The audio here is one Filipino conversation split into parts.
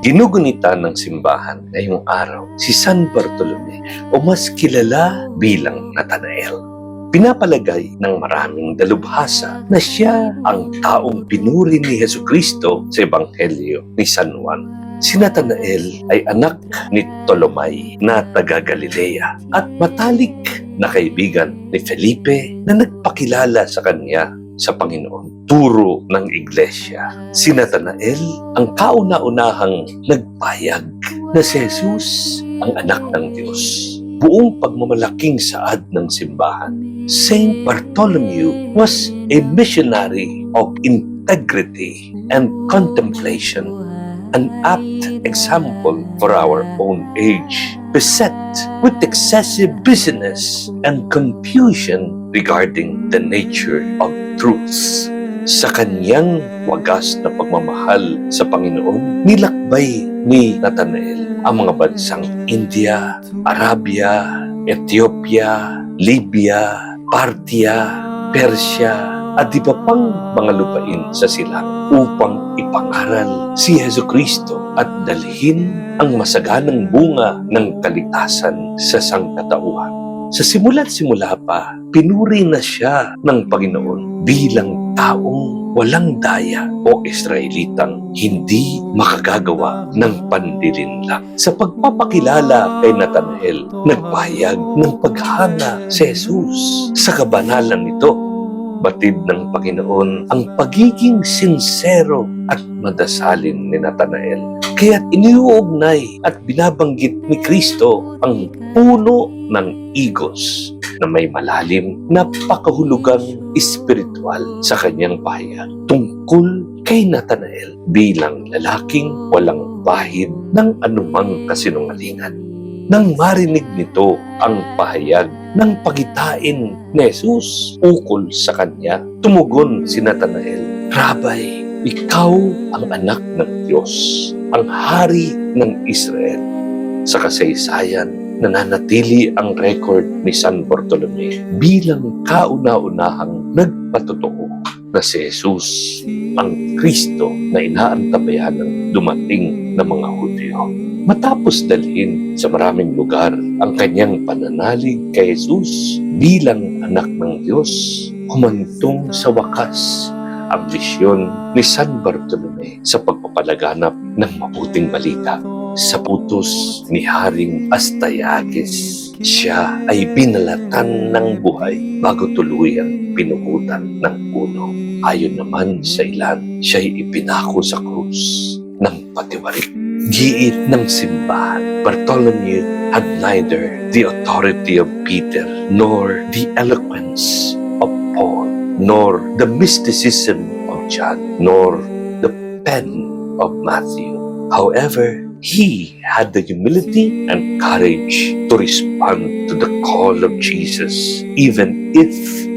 Ginugunita ng simbahan ngayong araw si San Bartolome o mas kilala bilang Nathanael. Pinapalagay ng maraming dalubhasa na siya ang taong pinuri ni Heso Kristo sa Ebanghelyo ni San Juan. Si Nathanael ay anak ni Tolomay na taga Galilea at matalik na kaibigan ni Felipe na nagpakilala sa kanya sa Panginoon. Turo ng iglesia. Si Nathanael ang kauna-unahang nagpayag na si Jesus ang anak ng Diyos. Buong pagmamalaking saad ng simbahan, Saint Bartholomew was a missionary of integrity and contemplation an apt example for our own age, beset with excessive busyness and confusion regarding the nature of truths. Sa kanyang wagas na pagmamahal sa Panginoon, nilakbay ni Nathanael ang mga bansang India, Arabia, Ethiopia, Libya, Parthia, Persia, at iba pang mga lupain sa silang upang ipangaral si Heso Kristo at dalhin ang masaganang bunga ng kaligtasan sa sangkatauhan. Sa simula't simula pa, pinuri na siya ng Panginoon bilang taong walang daya o Israelitang hindi makagagawa ng pandilinlang. Sa pagpapakilala kay Nathanael, nagpahayag ng paghanga si Jesus sa kabanalan nito batid ng Panginoon ang pagiging sinsero at madasalin ni Nathanael. Kaya't iniuugnay at binabanggit ni Kristo ang puno ng igos na may malalim na pakahulugang espiritual sa kanyang pahayag tungkol kay Nathanael bilang lalaking walang bahid ng anumang kasinungalingan. Nang marinig nito ang pahayag ng pagitain ni Jesus ukol sa kanya, tumugon si Nathanael, Rabay, ikaw ang anak ng Diyos, ang hari ng Israel. Sa kasaysayan, nananatili ang record ni San Bartolome bilang kauna-unahang nagpatotoo na si Jesus ang Kristo na inaantabayan ng dumating na mga Hudyo. Matapos dalhin sa maraming lugar ang kanyang pananalig kay Jesus bilang anak ng Diyos, humantong sa wakas ang visyon ni San Bartolome sa pagpapalaganap ng mabuting balita. Sa putos ni Haring Astayagis, siya ay binalatan ng buhay bago tuluyang pinukutan ng puno. Ayon naman sa ilan, siya'y ipinako sa krus ng patiwarik. Giit ng simbahan, Bartholomew had neither the authority of Peter, nor the eloquence of Paul, nor the mysticism of John, nor the pen of Matthew. However, he had the humility and courage to respond to the call of Jesus, even if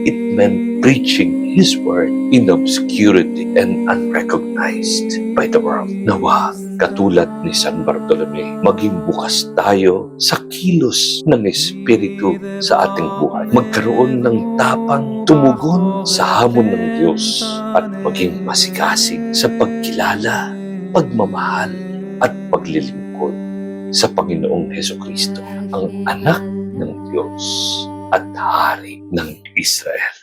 it meant preaching His word in obscurity and unrecognized by the world. Nawa, katulad ni San Bartolome, maging bukas tayo sa kilos ng Espiritu sa ating buhay. Magkaroon ng tapang tumugon sa hamon ng Diyos at maging masigasig sa pagkilala, pagmamahal at paglilingkod sa Panginoong Heso Kristo, ang anak ng Diyos at hari ng Israel.